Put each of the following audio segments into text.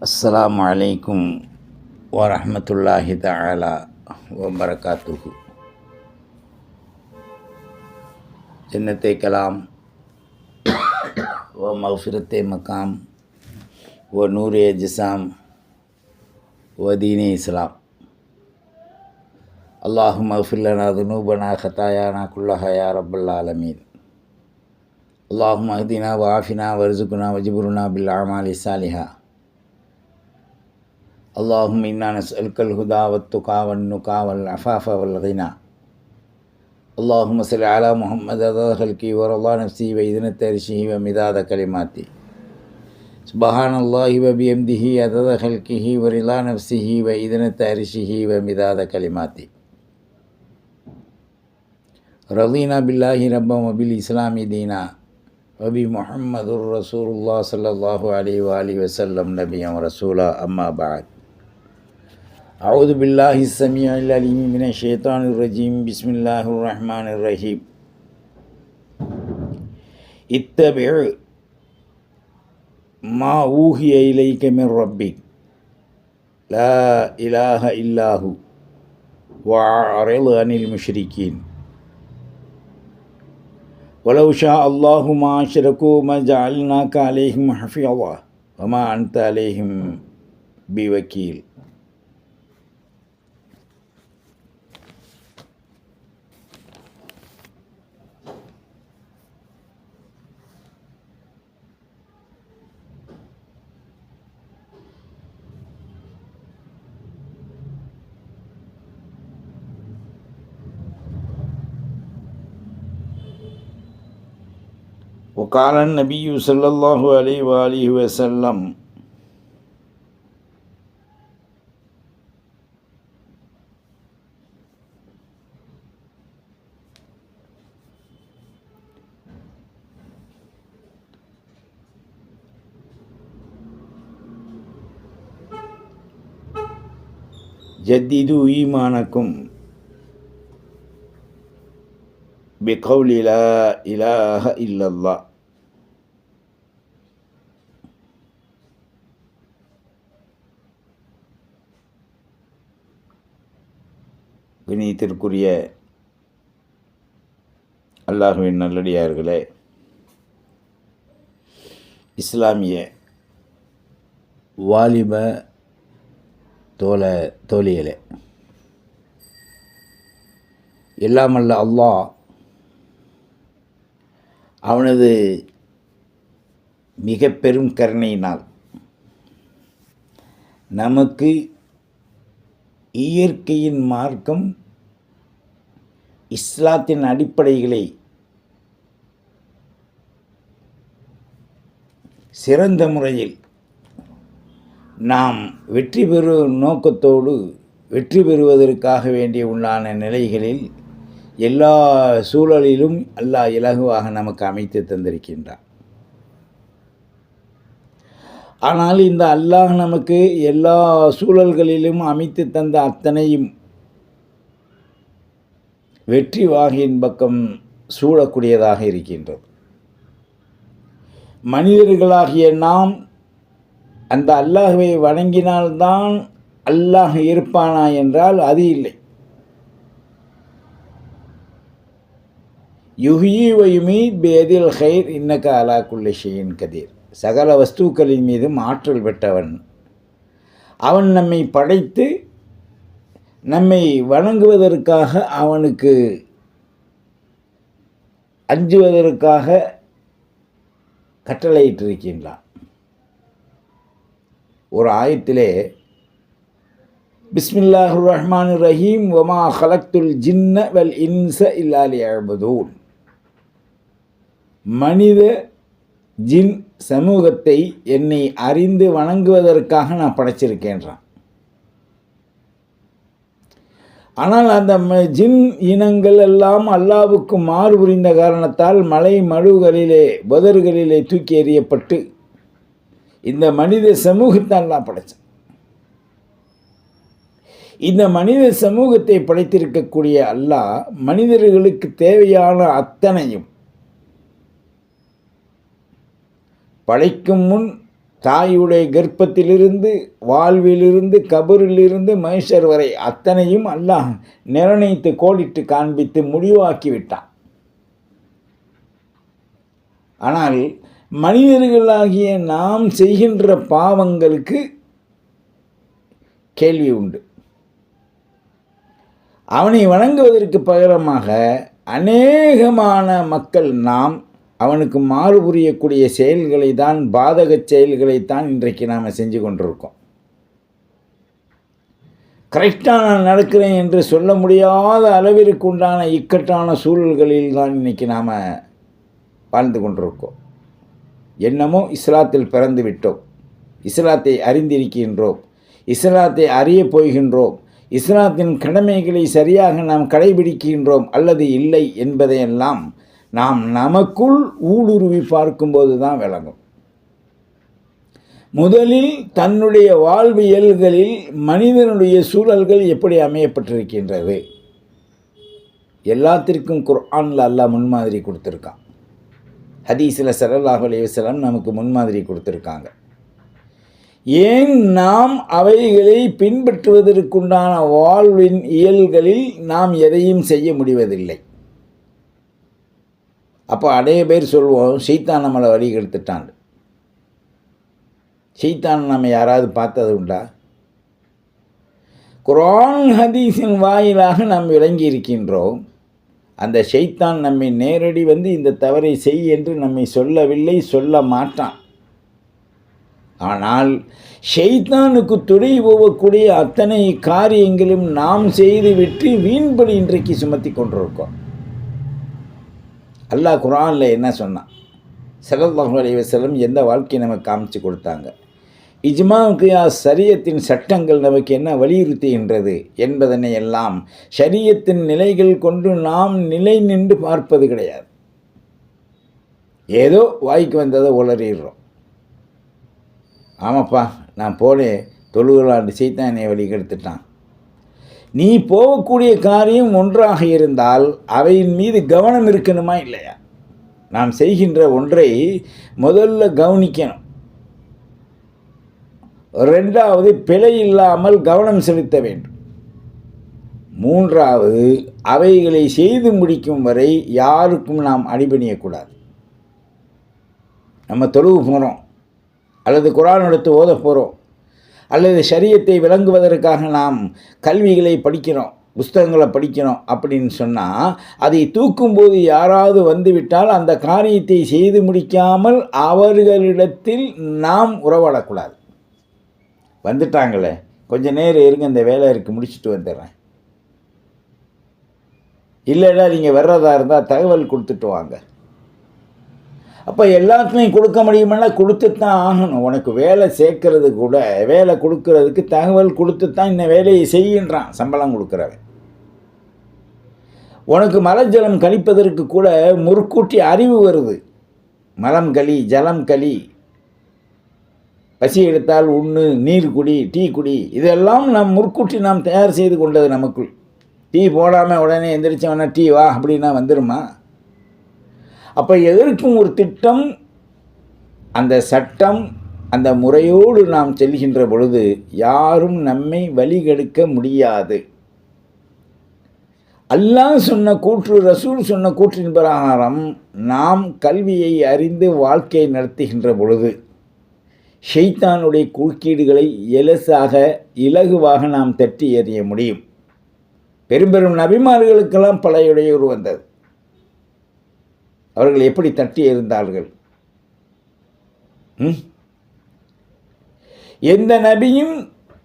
السلام عليكم ورحمة الله تعالى وبركاته. جنت کلام و مغفرت مقام و نور جسام و دین إسلام. اللهم اغفر لنا ذنوبنا خطايانا كلها يا رب العالمين. اللهم اهدنا وعافنا وارزقنا وجبرنا بالأعمال الصالحة. اللهم إنا نسألك الهدى والتقى والنقى والعفاف والغنى. اللهم صل على محمد عدد خلقه ورضا نفسه وإذن ترشه ومداد كلماته. سبحان الله وبحمده عدد خلقه ورضا نفسه وإذن ترشه ومداد كلماته. رضينا بالله ربا وبالإسلام دينا وبمحمد رسول الله صلى الله عليه وآله وسلم نبيا ورسولا أما بعد. أعوذ بالله السميع العليم من الشيطان الرجيم. بسم الله الرحمن الرحيم. اتبع ما أوحي إليك من ربك. لا إله إلا هو. وأعرض عن المشركين. ولو شاء الله ما أشركوا ما جعلناك عليهم حفيظا. وما أنت عليهم بوكيل. وقال النبي صلى الله عليه وآله وسلم جددوا إيمانكم بقول لا إله إلا الله வினீத்திற்குரிய அல்லாஹுவின் நல்லடியார்களே இஸ்லாமிய வாலிப தோல தோழிகளே எல்லாமல்ல அல்லாஹ் அவனது மிக பெரும் கருணையினால் நமக்கு இயற்கையின் மார்க்கம் இஸ்லாத்தின் அடிப்படைகளை சிறந்த முறையில் நாம் வெற்றி பெறும் நோக்கத்தோடு வெற்றி பெறுவதற்காக வேண்டிய உண்டான நிலைகளில் எல்லா சூழலிலும் அல்லாஹ் இலகுவாக நமக்கு அமைத்து தந்திருக்கின்றான். ஆனால் இந்த அல்லாஹ் நமக்கு எல்லா சூழல்களிலும் அமைத்து தந்த அத்தனையும் வெற்றி வாகியின் பக்கம் சூழக்கூடியதாக இருக்கின்றது. மனிதர்களாகிய நாம் அந்த அல்லாஹுவை வணங்கினால்தான் அல்லாஹ் இருப்பானா என்றால் அது இல்லை. யுஹி வயுமீத் பேதில் ஹைர் இன்னக்க அலா குல்ல கதிர். சகல வஸ்துக்களின் மீதும் ஆற்றல் பெற்றவன். அவன் நம்மை படைத்து நம்மை வணங்குவதற்காக அவனுக்கு அஞ்சுவதற்காக கட்டளையிட்டிருக்கின்றான். ஒரு ஆயத்திலே பிஸ்மில்லாஹு ரஹ்மான் ரஹீம் ஒமா ஹலக்துல் ஜின்ன வல் இன்ச இல்லாலி அழுபதூன் மனித ஜின் சமூகத்தை என்னை அறிந்து வணங்குவதற்காக நான் படைச்சிருக்கேன்றான். ஆனால் அந்த ஜின் இனங்கள் எல்லாம் அல்லாவுக்கு மாறு புரிந்த காரணத்தால் மலை மழுகளிலே புதர்களிலே தூக்கி எறியப்பட்டு இந்த மனித சமூகத்தை எல்லாம் படைச்சான் இந்த மனித சமூகத்தை படைத்திருக்கக்கூடிய அல்லாஹ் மனிதர்களுக்கு தேவையான அத்தனையும் படைக்கும் முன் தாயுடைய கர்ப்பத்திலிருந்து வாழ்விலிருந்து கபரிலிருந்து மனுஷர் வரை அத்தனையும் அல்லாஹ் நிர்ணயித்து கோடிட்டு காண்பித்து முடிவாக்கி விட்டான் ஆனால் மனிதர்களாகிய நாம் செய்கின்ற பாவங்களுக்கு கேள்வி உண்டு. அவனை வணங்குவதற்கு பகரமாக அநேகமான மக்கள் நாம் அவனுக்கு மாறு புரியக்கூடிய செயல்களை தான் பாதக செயல்களைத்தான் இன்றைக்கு நாம் செஞ்சு கொண்டிருக்கோம். கரெக்டாக நான் நடக்கிறேன் என்று சொல்ல முடியாத அளவிற்கு உண்டான இக்கட்டான சூழல்களில் தான் இன்றைக்கி நாம் வாழ்ந்து கொண்டிருக்கோம். என்னமோ இஸ்லாத்தில் பிறந்து விட்டோம். இஸ்லாத்தை அறிந்திருக்கின்றோம். இஸ்லாத்தை அறியப் போகின்றோம். இஸ்லாத்தின் கடமைகளை சரியாக நாம் கடைபிடிக்கின்றோம் அல்லது இல்லை என்பதையெல்லாம் நாம் நமக்குள் ஊடுருவி பார்க்கும்போது தான் விளங்கும். முதலில் தன்னுடைய வாழ்வியல்களில் மனிதனுடைய சூழல்கள் எப்படி அமையப்பட்டிருக்கின்றது? எல்லாத்திற்கும் குர்ஆனில் அல்லாஹ் முன்மாதிரி கொடுத்துருக்கான். ஹதீஸில் சரல்லாஹ் அலைஹி நமக்கு முன்மாதிரி கொடுத்துருக்காங்க. ஏன் நாம் அவைகளை பின்பற்றுவதற்குண்டான வாழ்வின் இயல்களில் நாம் எதையும் செய்ய முடிவதில்லை? அப்போ அடைய பேர் சொல்லுவோம் சீத்தான் நம்மளை வழி கெடுத்துட்டான் சீத்தான் நம்ம யாராவது பார்த்தது உண்டா? குரான் ஹதீஸின் வாயிலாக நாம் விளங்கி இருக்கின்றோம் அந்த ஷைத்தான் நம்மை நேரடி வந்து இந்த தவறை செய் என்று நம்மை சொல்லவில்லை சொல்ல மாட்டான். ஆனால் ஷைத்தானுக்கு துணை போகக்கூடிய அத்தனை காரியங்களும் நாம் செய்துவிட்டு வீண்படி இன்றைக்கு சுமத்தி கொண்டிருக்கோம். அல்லாஹ் குரானில் என்ன சொன்னான்? சல்லல்லாஹு அலைஹி வஸல்லம் எந்த வாழ்க்கையை நமக்கு காமிச்சு கொடுத்தாங்க? இஜ்மாவுக்கு சரியத்தின் சட்டங்கள் நமக்கு என்ன வலியுறுத்துகின்றது என்பதனை எல்லாம் சரியத்தின் நிலைகள் கொண்டு நாம் நிலை நின்று பார்ப்பது கிடையாது. ஏதோ வாய்க்கு வந்ததை உளறிடுறோம். ஆமாப்பா நான் போனே தொழுகலாண்டு சைத்தான் என்னை வழி கெடுத்துட்டான். நீ போகக்கூடிய காரியம் ஒன்றாக இருந்தால் அவையின் மீது கவனம் இருக்கணுமா இல்லையா? நாம் செய்கின்ற ஒன்றை முதல்ல கவனிக்கணும். ரெண்டாவது பிழை இல்லாமல் கவனம் செலுத்த வேண்டும். மூன்றாவது அவைகளை செய்து முடிக்கும் வரை யாருக்கும் நாம் அடிபணியக்கூடாது. நம்ம தொழுவு போகிறோம் அல்லது குரான் எடுத்து ஓத போகிறோம் அல்லது சரியத்தை விளங்குவதற்காக நாம் கல்விகளை படிக்கிறோம் புஸ்தகங்களை படிக்கிறோம் அப்படின்னு சொன்னால் அதை தூக்கும்போது யாராவது வந்துவிட்டால் அந்த காரியத்தை செய்து முடிக்காமல் அவர்களிடத்தில் நாம் உறவாடக்கூடாது. வந்துட்டாங்களே கொஞ்சம் நேரம் இருங்க இந்த வேலை இருக்கு முடிச்சுட்டு வந்துடுறேன். இல்லைடா நீங்கள் வர்றதா இருந்தால் தகவல் கொடுத்துட்டு வாங்க. அப்போ எல்லாத்துக்குமே கொடுக்க முடியுமென்னா கொடுத்து தான் ஆகணும். உனக்கு வேலை சேர்க்கறது கூட வேலை கொடுக்கறதுக்கு தகவல் கொடுத்து தான் இந்த வேலையை செய்கின்றான் சம்பளம் கொடுக்குறவன். உனக்கு மலஜலம் கழிப்பதற்கு கூட முற்கூட்டி அறிவு வருது. மலம் களி ஜலம் களி. பசி எடுத்தால் உண்ணு நீர் குடி டீ குடி. இதெல்லாம் நாம் முற்கூட்டி நாம் தயார் செய்து கொண்டது நமக்குள். டீ போடாமல் உடனே எந்திரிச்சவன டீ வா அப்படின்னா வந்துடுமா அப்போ எதற்கும் ஒரு திட்டம் அந்த சட்டம் அந்த முறையோடு நாம் செல்கின்ற பொழுது யாரும் நம்மை வழிகெடுக்க முடியாது. அல்லாஹ் சொன்ன கூற்று ரசூல் சொன்ன கூற்றின் பிரகாரம் நாம் கல்வியை அறிந்து வாழ்க்கையை நடத்துகின்ற பொழுது ஷெய்தானுடைய குறுக்கீடுகளை எலசாக இலகுவாக நாம் தட்டி எறிய முடியும். பெரும் பெரும் நபிமார்களுக்கெல்லாம் பல இடையூறு வந்தது அவர்கள் எப்படி தட்டி இருந்தார்கள் ம்? எந்த நபியும்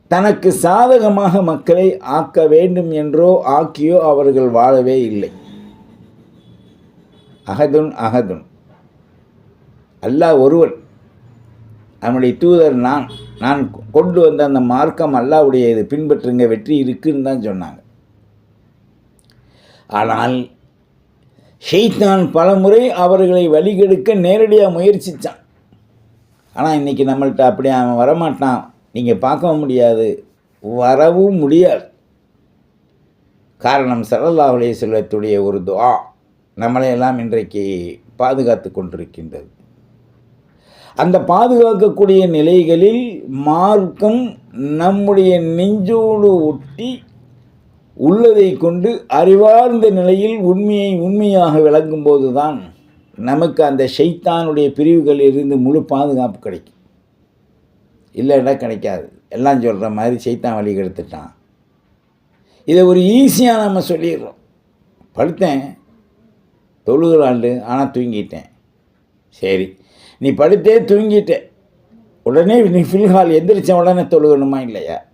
தனக்கு சாதகமாக மக்களை ஆக்க வேண்டும் என்றோ ஆக்கியோ அவர்கள் வாழவே இல்லை. அகதுன் அகதுன். அல்லாஹ் ஒருவன். அவனுடைய தூதர் நான். நான் கொண்டு வந்த அந்த மார்க்கம் அல்லாவுடைய இது பின்பற்றுங்க வெற்றி இருக்குன்னு தான் சொன்னாங்க. ஆனால் ஷெய்தான் பலமுறை அவர்களை வழிகெடுக்க நேரடியாக முயற்சித்தான் ஆனால் இன்றைக்கி நம்மள்கிட்ட அப்படி அவன் வரமாட்டான். நீங்கள் பார்க்கவும் முடியாது. வரவும் முடியாது. காரணம் சல்லல்லாஹுலே செல்வத்துடைய ஒரு துவா நம்மளையெல்லாம் இன்றைக்கு பாதுகாத்து கொண்டிருக்கின்றது. அந்த பாதுகாக்கக்கூடிய நிலைகளில் மார்க்கம் நம்முடைய நெஞ்சோடு ஒட்டி உள்ளதை கொண்டு அறிவார்ந்த நிலையில் உண்மையை உண்மையாக விளங்கும்போது தான் நமக்கு அந்த ஷைத்தானுடைய பிரிவுகளில் இருந்து முழு பாதுகாப்பு கிடைக்கும். இல்லைன்னா கிடைக்காது. எல்லாம் சொல்கிற மாதிரி சைத்தான் வழி கெடுத்துட்டான். இதை ஒரு ஈஸியாக நம்ம சொல்லிடுறோம். படுத்தேன். தொழுகிறாண்டு ஆனால் தூங்கிட்டேன். சரி. நீ படுத்தே தூங்கிட்டேன் உடனே நீ ஃபில்ஹால் எந்திரிச்ச உடனே தொழுகணுமா இல்லையா?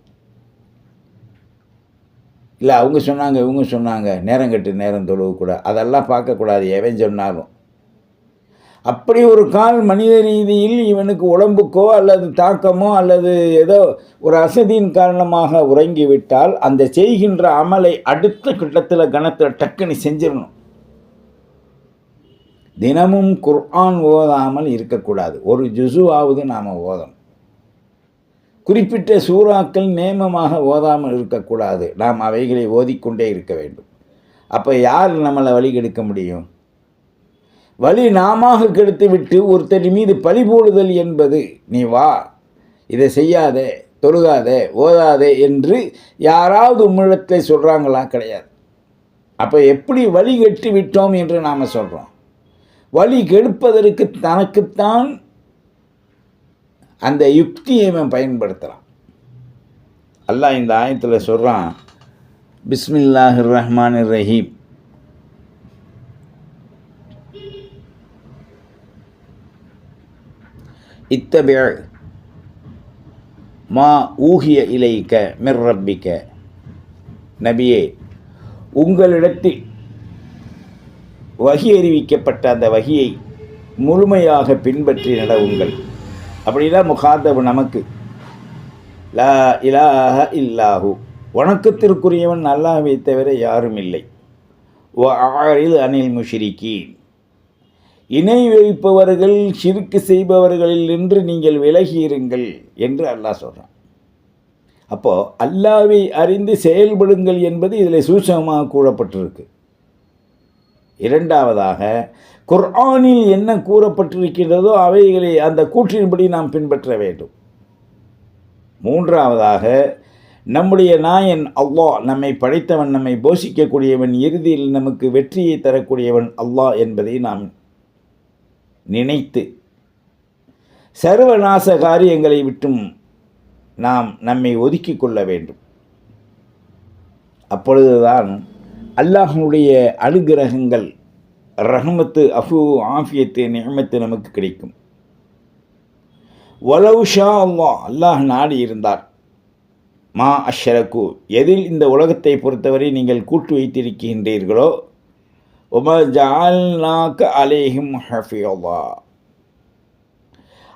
இல்லை அவங்க சொன்னாங்க இவங்க சொன்னாங்க. நேரம் கட்டு நேரம் தொழுவக்கூடாது அதெல்லாம் பார்க்கக்கூடாது எவன் சொன்னாலும். அப்படி ஒரு கால் மனித ரீதியில் இவனுக்கு உடம்புக்கோ அல்லது தாக்கமோ அல்லது ஏதோ ஒரு அசதியின் காரணமாக உறங்கிவிட்டால் அந்த செய்கின்ற அமலை அடுத்த கிட்டத்தில் கணத்தில் டக்குன்னு செஞ்சிடணும். தினமும் குர்ஆன் ஓதாமல் இருக்கக்கூடாது. ஒரு ஜுசுவாவது நாம் ஓதணும். குறிப்பிட்ட சூறாக்கள் நேமமாக ஓதாமல் இருக்கக்கூடாது. நாம் அவைகளை ஓதிக்கொண்டே இருக்க வேண்டும். அப்போ யார் நம்மளை வழி கெடுக்க முடியும்? வழி நாமாக கெடுத்து விட்டு ஒருத்தர் மீது பழி போடுதல் என்பது நீ வா இதை செய்யாதே தொழுகாத ஓதாதே என்று யாராவது உம்மிடத்தில் சொல்கிறாங்களா கிடையாது. அப்போ எப்படி வழி கெட்டு விட்டோம் என்று நாம் சொல்கிறோம் வழி கெடுப்பதற்கு தனக்குத்தான் அந்த யுக்தியை அவன் பயன்படுத்துகிறான் அல்லாஹ் இந்த ஆயத்தில் சொல்கிறான் பிஸ்மில்லாஹிர் ரஹ்மான் ரஹீம் இத்தபிய மா ஊகிய இலைக்க மிர்ரப்பிக்க நபியே உங்களிடத்தில் வகி அறிவிக்கப்பட்ட அந்த வகியை முழுமையாக பின்பற்றி நடவுங்கள். அப்படின்னா முகாதபு நமக்கு. லா இலாஹ இல்லாஹு. வணக்கத்திற்குரியவன் அல்லாஹை தவிர யாரும் இல்லை ஓ ஆறில் அனில் முஷிரிக்கீன் இணை வைப்பவர்கள் சிறுக்கு செய்பவர்களில் நின்று நீங்கள் விலகியிருங்கள் என்று அல்லாஹ் சொல்கிறான் அப்போது அல்லாவை அறிந்து செயல்படுங்கள் என்பது இதில் சூசகமாக கூறப்பட்டிருக்கு. இரண்டாவதாக குர்ஆனில் என்ன கூறப்பட்டிருக்கிறதோ அவைகளை அந்த கூற்றின்படி நாம் பின்பற்ற வேண்டும். மூன்றாவதாக நம்முடைய நாயன் அல்லாஹ் நம்மை படைத்தவன் நம்மை போஷிக்கக்கூடியவன் இறுதியில் நமக்கு வெற்றியை தரக்கூடியவன் அல்லாஹ் என்பதை நாம் நினைத்து சர்வநாச காரியங்களை விட்டும் நாம் நம்மை ஒதுக்கி கொள்ள வேண்டும். அப்பொழுதுதான் அல்லாஹனுடைய அனுகிரகங்கள் ரஹமத்து அஃபு ஆஃபியத்து நியமத்து நமக்கு கிடைக்கும். வலவுஷா அல்லா அல்லாஹ் நாடி இருந்தார். மா அஷரக்கு எதில் இந்த உலகத்தை பொறுத்தவரை நீங்கள் கூட்டு வைத்திருக்கின்றீர்களோ? உம ஜால்நாக் அலேஹிம் ஹஃபியல்லா.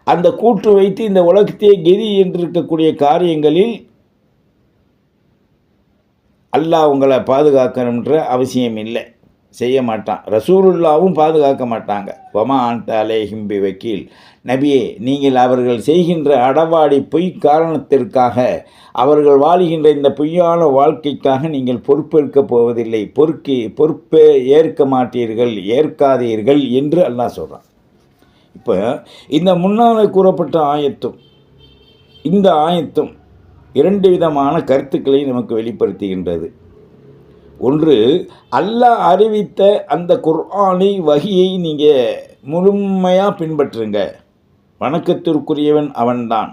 அந்த கூட்டு வைத்து இந்த உலகத்தையே கெதி என்றிருக்கக்கூடிய காரியங்களில் அல்லாஹ் உங்களை பாதுகாக்கணுன்ற அவசியம் இல்லை. செய்ய மாட்டான். ரசூலுல்லாவும் பாதுகாக்க மாட்டாங்க. வமா அன்டாலே ஹிம்பி வக்கீல் நபியே நீங்கள் அவர்கள் செய்கின்ற அடவாடி பொய் காரணத்திற்காக அவர்கள் வாழுகின்ற இந்த பொய்யான வாழ்க்கைக்காக நீங்கள் பொறுப்பேற்கப் போவதில்லை. பொறுக்கி பொறுப்பே ஏற்க மாட்டீர்கள் ஏற்காதீர்கள் என்று அல்லாஹ் சொல்கிறான் இப்போ இந்த முன்னால் கூறப்பட்ட ஆயத்தும் இந்த ஆயத்தும் இரண்டு விதமான கருத்துக்களை நமக்கு வெளிப்படுத்துகின்றது. ஒன்று அல்லாஹ் அறிவித்த அந்த குர்ஆனை வகையை நீங்கள் முழுமையாக பின்பற்றுங்க. வணக்கத்திற்குரியவன் அவன்தான்.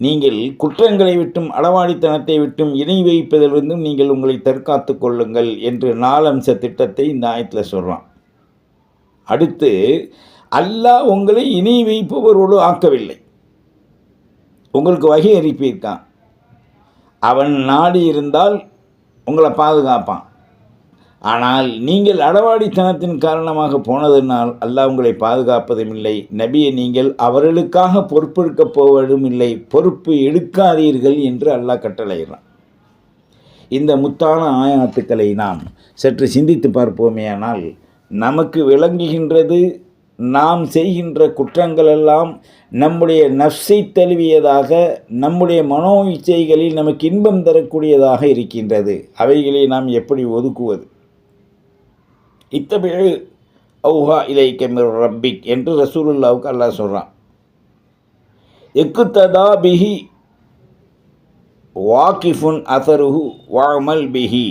நீங்கள் குற்றங்களை விட்டும் அளவாடித்தனத்தை விட்டும் இணை வைப்பதிலிருந்தும் நீங்கள் உங்களை தற்காத்து கொள்ளுங்கள் என்று நாலம்ச திட்டத்தை இந்த ஆயத்தில் சொல்கிறான் அடுத்து அல்லாஹ் உங்களை இணை வைப்பவரோடு ஆக்கவில்லை. உங்களுக்கு வகை அறிப்பியிருக்கான் அவன் நாடி இருந்தால் உங்களை பாதுகாப்பான். ஆனால் நீங்கள் அடவாடித்தனத்தின் காரணமாக போனதனால் அல்லாஹ் உங்களை பாதுகாப்பதும் இல்லை. நபியை நீங்கள் அவர்களுக்காக பொறுப்பெடுக்கப் போவதும் இல்லை. பொறுப்பு எடுக்காதீர்கள் என்று அல்லாஹ் கட்டளையிறான் இந்த முத்தான ஆயாத்துக்களை நாம் சற்று சிந்தித்து பார்ப்போமேயானால் நமக்கு விளங்குகின்றது நாம் செய்கின்ற குற்றங்களெல்லாம் நம்முடைய நஃப்ஸை தழுவியதாக நம்முடைய மனோ இச்சைகளில் நமக்கு இன்பம் தரக்கூடியதாக இருக்கின்றது. அவைகளை நாம் எப்படி ஒதுக்குவது? இத்தபிழு அவுஹா இலை கெமிர் ரப்பிக் என்று ரசூலுல்லாவுக்கு அல்லாஹ் சொல்கிறான் எக்குத்ததா பிஹி வாக்கிஃபுன் அசருஹு வாமல் பிஹி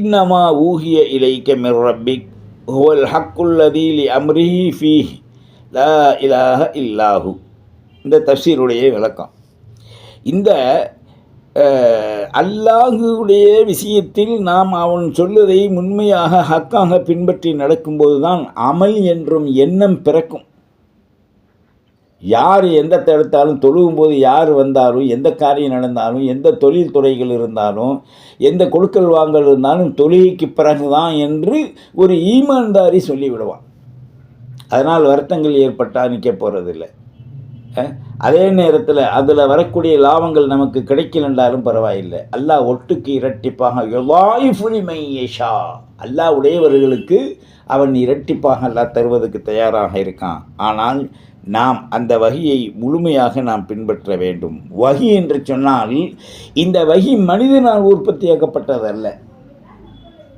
இன்னமா ஊகிய இலைக்க மிர் ரப்பிக் ஹுவல் ஹக்குல்லதி லி அம்ரிஹி ஃபீஹ் லா இலாஹ இல்லாஹு இந்த தஃசீருடைய விளக்கம். இந்த அல்லாஹுடைய விஷயத்தில் நாம் அவன் சொல்வதை உண்மையாக ஹக்காக பின்பற்றி நடக்கும்போது தான் அமல் என்றும் எண்ணம் பிறக்கும். யார் எந்த தடுத்தாலும் தொழுகும்போது யார் வந்தாலும் எந்த காரியம் நடந்தாலும் எந்த தொழில் துறைகள் இருந்தாலும் எந்த கொடுக்கல் வாங்கல் இருந்தாலும் தொழுகைக்கு பிறகுதான் என்று ஒரு ஈமான்தாரி சொல்லிவிடுவான். அதனால் வருத்தங்கள் ஏற்பட்டால் நிற்க போகிறதில்லை அதே நேரத்தில் அதில் வரக்கூடிய லாபங்கள் நமக்கு கிடைக்கலன்றாலும் பரவாயில்லை. அல்லாஹ் ஒட்டுக்கு இரட்டிப்பாக யஷா. அல்லாஹ் உடையவர்களுக்கு அவன் இரட்டிப்பாக அல்லாஹ் தருவதற்கு தயாராக இருக்கான். ஆனால் நாம் அந்த வகையை முழுமையாக நாம் பின்பற்ற வேண்டும். வகி என்று சொன்னால் இந்த வகி மனிதனால் உற்பத்தியாக்கப்பட்டதல்ல.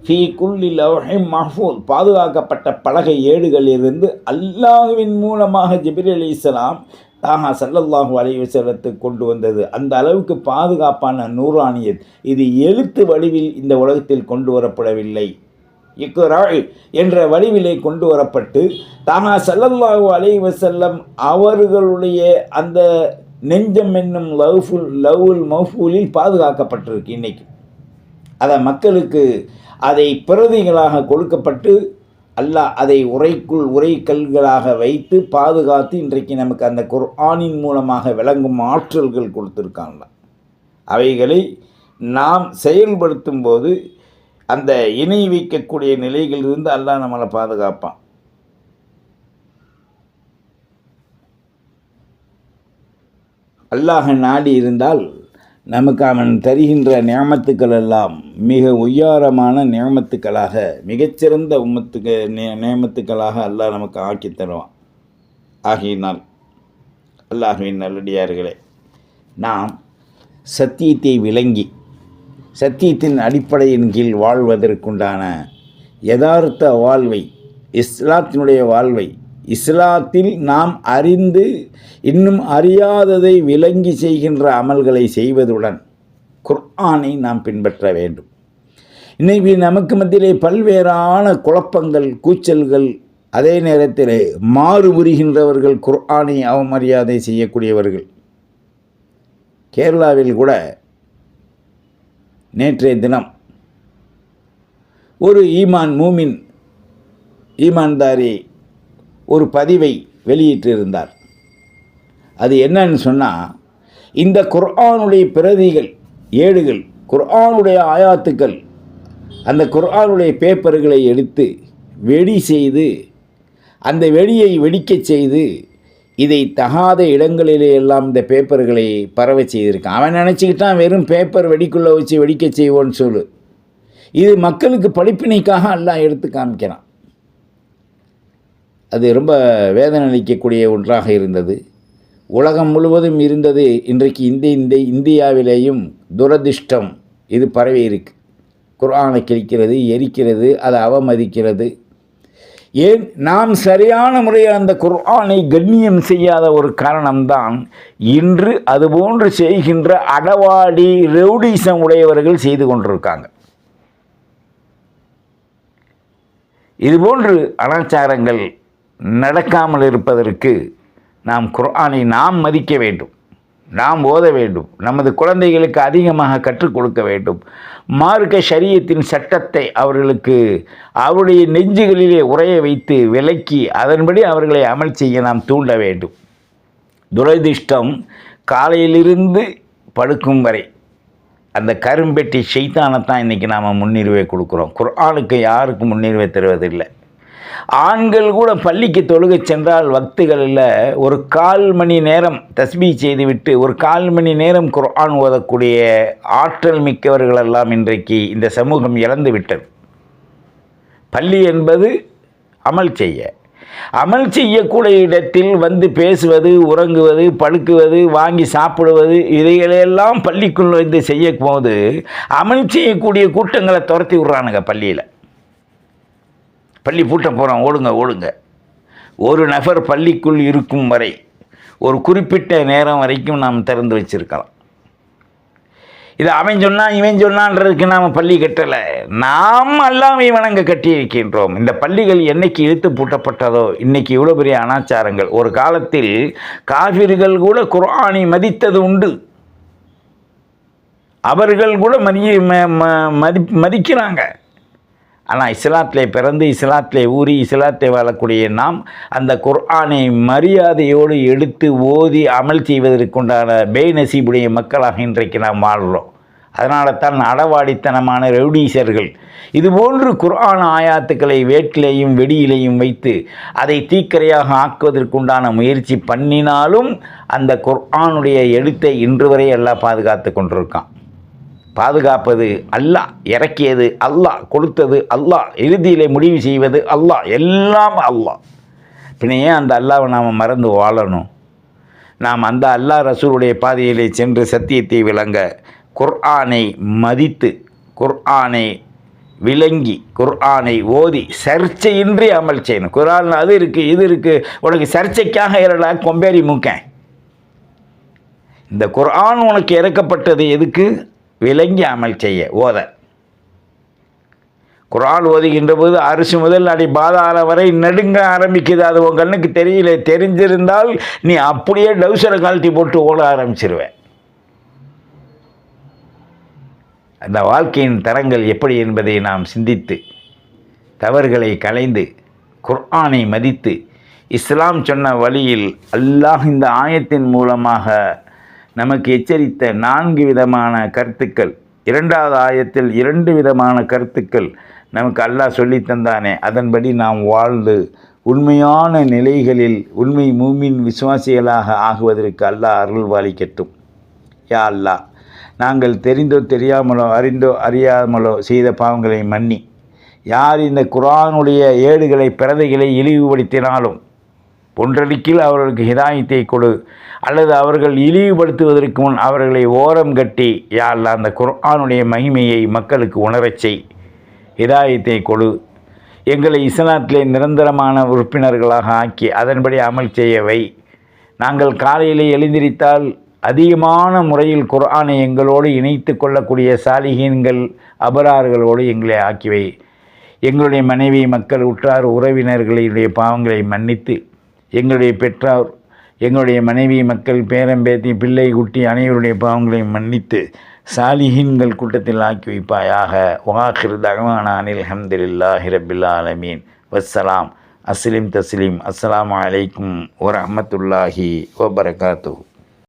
ஃபீ குல்லி லவ்ஹிம் மஹ்ஃபூல் பாதுகாக்கப்பட்ட பலகை ஏடுகளிலிருந்து அல்லாஹுவின் மூலமாக ஜிபிர் அலி இஸ்லாம் தாகா சல்லல்லாஹு அலைஹி வஸல்லத்துக்கு கொண்டு வந்தது. அந்த அளவுக்கு பாதுகாப்பான நூறானியத். இது எழுத்து வடிவில் இந்த உலகத்தில் கொண்டு வரப்படவில்லை. இக்குரா என்ற வடிவிலே கொண்டு வரப்பட்டு தானா சல்லல்லாஹு அலைஹி செல்லம் அவர்களுடைய அந்த நெஞ்சம் என்னும் லவ்ஃபுல் லவ்வுல் மஃபூலில் பாதுகாக்கப்பட்டிருக்கு இன்றைக்கு அதை மக்களுக்கு அதை பிரதிகளாக கொடுக்கப்பட்டு அல்லாஹ் அதை உரைக்குள் உரைக்கல்களாக வைத்து பாதுகாத்து இன்றைக்கு நமக்கு அந்த குர்ஆனின் மூலமாக விளங்கும் ஆற்றல்கள் கொடுத்துருக்காங்களா அவைகளை நாம் செயல்படுத்தும் போது அந்த இணை வைக்கக்கூடிய நிலைகளிலிருந்து அல்லாஹ் நம்மளை பாதுகாப்பான். அல்லாஹ நாடி இருந்தால் நமக்கு அவன் தருகின்ற நியமத்துக்கள் எல்லாம் மிக உயரமான நியமத்துக்களாக மிகச்சிறந்த உம்மத்துக்கு நியமத்துக்களாக அல்லாஹ் நமக்கு ஆக்கி தருவான். ஆகியினால் அல்லாஹுவின் நல்லடியார்களே நாம் சத்தியத்தை விளங்கி சத்தியத்தின் அடிப்படையின் கீழ் வாழ்வதற்குண்டான யதார்த்த வாழ்வை இஸ்லாத்தினுடைய வாழ்வை இஸ்லாத்தில் நாம் அறிந்து இன்னும் அறியாததை விளங்கி செய்கின்ற அமல்களை செய்வதுடன் குர்ஆனை நாம் பின்பற்ற வேண்டும். இன்னைக்கு நமக்கு மத்தியிலே பல்வேறான குழப்பங்கள் கூச்சல்கள் அதே நேரத்தில் மாறுபுரிகின்றவர்கள் குர்ஆனை அவமரியாதை செய்யக்கூடியவர்கள். கேரளாவில் கூட நேற்றைய தினம் ஒரு ஈமான் மூமின் ஈமான்தாரி ஒரு பதிவை வெளியிட்டிருந்தார். அது என்னன்னு சொன்னால் இந்த குர்ஆனுடைய பிரதிகள் ஏடுகள் குர்ஆனுடைய ஆயாத்துக்கள் அந்த குர்ஆனுடைய பேப்பர்களை எடுத்து வெடி செய்து அந்த வெடியை வெடிக்கச் செய்து இதை தகாத இடங்களிலே எல்லாம் இந்த பேப்பர்களை பரவ செய்திருக்கான். அவன் நினச்சிக்கிட்டான் வெறும் பேப்பர் வெடிக்குள்ளே வச்சு வெடிக்க செய்வோன்னு சொல்லு. இது மக்களுக்கு படிப்பினைக்காக எல்லாம் எடுத்து காமிக்கிறான். அது ரொம்ப வேதனை அளிக்கக்கூடிய ஒன்றாக இருந்தது. உலகம் முழுவதும் இருந்தது இன்றைக்கு இந்த இந்த இந்தியாவிலேயும் துரதிர்ஷ்டம் இது பரவி இருக்கு குர்ஆனை கிழிக்கிறது எரிக்கிறது அதை அவமதிக்கிறது. ஏன் நாம் சரியான முறையில் அந்த குர்ஆனை கண்ணியம் செய்யாத ஒரு காரணம்தான் இன்று அதுபோன்று செய்கின்ற அடவாடி ரெவுடிசம் உடையவர்கள் செய்து கொண்டிருக்காங்க. இதுபோன்று அனாச்சாரங்கள் நடக்காமல் இருப்பதற்கு நாம் குர்ஆனை நாம் மதிக்க வேண்டும். நாம் ஓத வேண்டும். நமது குழந்தைகளுக்கு அதிகமாக கற்றுக் கொடுக்க வேண்டும். மார்க்க சரியத்தின் சட்டத்தை அவர்களுக்கு அவருடைய நெஞ்சுகளிலே உரைய வைத்து விலக்கி அதன்படி அவர்களை அமல் செய்ய நாம் தூண்ட வேண்டும். துரதிர்ஷ்டம் காலையிலிருந்து படுக்கும் வரை அந்த கரும்பெட்டி செய்தானத்தான் இன்றைக்கி நாம் முன்னுரிமை கொடுக்குறோம். குர்ஆனுக்கு யாருக்கும் முன்னுரிமை தருவதில்லை. ஆண்கள் கூட பள்ளிக்கு தொழுகை சென்றால் வக்துகளில் ஒரு கால் மணி நேரம் தஸ்பீ செய்துவிட்டு ஒரு கால் மணி நேரம் குர்ஆன் ஓதக்கூடிய ஆற்றல் மிக்கவர்களெல்லாம் இன்றைக்கு இந்த சமூகம் இழந்து விட்டது. பள்ளி என்பது அமல் செய்ய. அமல் செய்யக்கூடிய இடத்தில் வந்து பேசுவது உறங்குவது படுக்குவது வாங்கி சாப்பிடுவது இதைகளெல்லாம் பள்ளிக்குள் வந்து செய்யும் போது அமல் செய்யக்கூடிய கூட்டங்களை துரத்தி விட்றானுங்க பள்ளியில். பள்ளி பூட்ட போகிறோம் ஓடுங்க ஓடுங்க. ஒரு நபர் பள்ளிக்குள் இருக்கும் வரை ஒரு குறிப்பிட்ட நேரம் வரைக்கும் நாம் திறந்து வச்சிருக்கலாம். இது அவன் சொன்னான் இவன் சொன்னான்றதுக்கு நாம் பள்ளி கட்டலை. நாம் அல்லாமை வணங்க கட்டி இருக்கின்றோம் இந்த பள்ளிகள் என்னைக்கு இழுத்து பூட்டப்பட்டதோ இன்னைக்கு இவ்வளோ பெரிய அனாச்சாரங்கள். ஒரு காலத்தில் காவிர்கள் கூட குர்ஆனை மதித்தது உண்டு. அவர்கள் கூட மதி ம- ம- மதி மதிக்கிறாங்க. ஆனால் இஸ்லாத்திலே பிறந்து இஸ்லாத்திலே ஊறி இஸ்லாத்தை வாழக்கூடிய நாம் அந்த குர்ஆனை மரியாதையோடு எடுத்து ஓதி அமல் செய்வதற்குண்டான பேநசீபுடைய மக்களாக இன்றைக்கு நாம் வாழ்கிறோம் அதனால தான் அடவாடித்தனமான ரவுடீசர்கள் இதுபோன்று குர்ஆன் ஆயாத்துக்களை வேட்டிலையும் வெடியிலையும் வைத்து அதை தீக்கரையாக ஆக்குவதற்குண்டான முயற்சி பண்ணினாலும் அந்த குர்ஆனுடைய எழுத்தை இன்று வரை எல்லாம் பாதுகாத்து கொண்டிருக்கான். பாதுகாப்பது அல்லாஹ் இறக்கியது அல்லாஹ் கொடுத்தது அல்லாஹ் இறுதியிலே முடிவு செய்வது அல்லாஹ் எல்லாம் அல்லாஹ். பின்ன ஏன் அந்த அல்லாவை நாம் மறந்து வாழணும்? நாம் அந்த அல்லாஹ் ரசூலுடைய பாதையிலே சென்று சத்தியத்தை விளங்க குர்ஆனை மதித்து குர்ஆனை விளங்கி குர்ஆனை ஓதி சர்ச்சையின்றி அமல் செய்யணும். குர்ஆன் அது இருக்குது இது இருக்குது உனக்கு சர்ச்சைக்காக இரடா கொம்பேரி மூக்கேன். இந்த குர்ஆன் உனக்கு இறக்கப்பட்டது எதுக்கு? விளங்கி அமல் செய்ய ஓத. குர்ஆன் ஓதுகின்ற போது அரிசி முதல் அடி பாதாள வரை நடுங்க ஆரம்பிக்குது. அது உன் கண்ணுக்கு தெரியல தெரிஞ்சிருந்தால் நீ அப்படியே டவுசரை கழட்டி போட்டு ஓட ஆரம்பிச்சிருவேன் அந்த வாழ்க்கையின் தரங்கள் எப்படி என்பதை நாம் சிந்தித்து தவறுகளை களைந்து குர்ஆனை மதித்து இஸ்லாம் சொன்ன வழியில் அல்லாஹ் இந்த ஆயத்தின் மூலமாக நமக்கு எச்சரித்த நான்கு விதமான கருத்துக்கள். இரண்டாவது ஆயத்தில் இரண்டு விதமான கருத்துக்கள் நமக்கு அல்லாஹ் சொல்லி தந்தானே. அதன்படி நாம் வாழ்ந்து உண்மையான நிலைகளில் உண்மை மூமின் விசுவாசிகளாக ஆகுவதற்கு அல்லாஹ் அருள் வாலிக்கட்டும் யா அல்லாஹ் நாங்கள் தெரிந்தோ தெரியாமலோ அறிந்தோ அறியாமலோ செய்த பாவங்களை மன்னி. யார் இந்த குரானுடைய ஏடுகளை பிரதைகளை இழிவுபடுத்தினாலும் ஒன்றடிக்கில் அவர்களுக்கு ஹிதாயத்தை கொடு. அல்லது அவர்கள் இழிவுபடுத்துவதற்கு முன் அவர்களை ஓரம் கட்டி யாழ் அந்த குர்ஆனுடைய மகிமையை மக்களுக்கு உணரச் செய். இதாயத்தை கொடு. எங்களை இஸ்லாத்திலே நிரந்தரமான உறுப்பினர்களாக ஆக்கி அதன்படி அமல் செய்யவை நாங்கள் காலையிலே எழுந்திரித்தால் அதிகமான முறையில் குர்ஆனை எங்களோடு இணைத்து கொள்ளக்கூடிய சாலிகீன்கள் அபரார்களோடு எங்களை ஆக்கிவை எங்களுடைய மனைவி மக்கள் உற்றார் உறவினர்களுடைய பாவங்களை மன்னித்து எங்களுடைய பெற்றார் எங்களுடைய மனைவி மக்கள் பேரம்பேத்தி பிள்ளை குட்டி அனைவருடைய பாவங்களையும் மன்னித்து சாலிஹீன்கள் கூட்டத்தில் ஆக்கி வைப்பாயாக. வாஹிர் தகவானில் ஹம்தில்லா ஹிரபில்லா அலமீன் வஸ்ஸலாம். அஸ்லிம் தஸ்லீம் அஸ்லாம் அலைக்கும் வரஹ்மத்துல்லாஹி வபரகாத்துஹு.